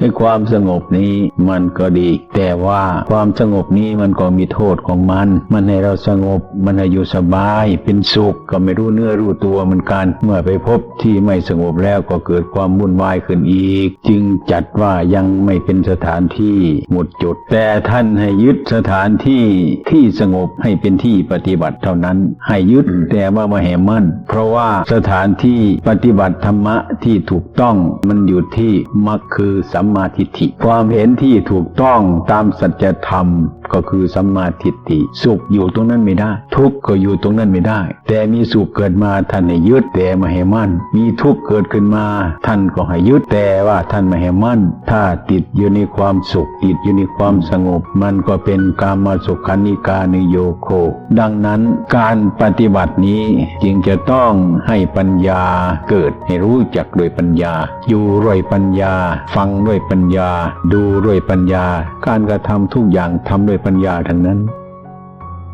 ในความสงบนี้มันก็ดี แต่ว่าความสงบนี้มันก็มีโทษของมัน มันให้เราสงบ มันให้อยู่สบายเป็นสุขก็ไม่รู้เนื้อรู้ตัวเหมือนกัน เมื่อไปพบที่ไม่สงบแล้วก็เกิดความวุ่นวายขึ้นอีก จึงจัดว่ายังไม่เป็นสถานที่หมดจุด แต่ท่านให้ยึดสถานที่ที่สงบให้เป็นที่ปฏิบัติเท่านั้น ให้ยึดแต่ว่ามาแหมั่น เพราะว่าสถานที่ปฏิบัติธรรมะที่ถูกต้องมันอยู่ที่มรรคคือสัมมาทิฏฐิ ความเห็นที่ถูกต้องตามสัจธรรมก็คือสัมมาทิฏฐิสุขอยู่ตรงนั้นไม่ได้ ทุกข์ก็อยู่ตรงนั้นไม่ได้ แต่มีสุขเกิดมาท่านให้ยึดแต่มาให้มั่น มีทุกข์เกิดขึ้นมา ท่านก็ให้ยึดแต่ว่าท่านม่ให้มั่น ถ้าติดอยู่ในความสุขติดอยู่ในความสงบ มันก็เป็นกามาสุขานิกานิโยโค ดังนั้นการปฏิบัตินี้จึงจะต้องให้ปัญญาเกิดให้รู้จักโดยปัญญา อยู่ด้วยปัญญา ฟังด้วยปัญญา ดูด้วยปัญญา การกระทำทุกอย่างทำด้วยปัญญาทั้งนั้น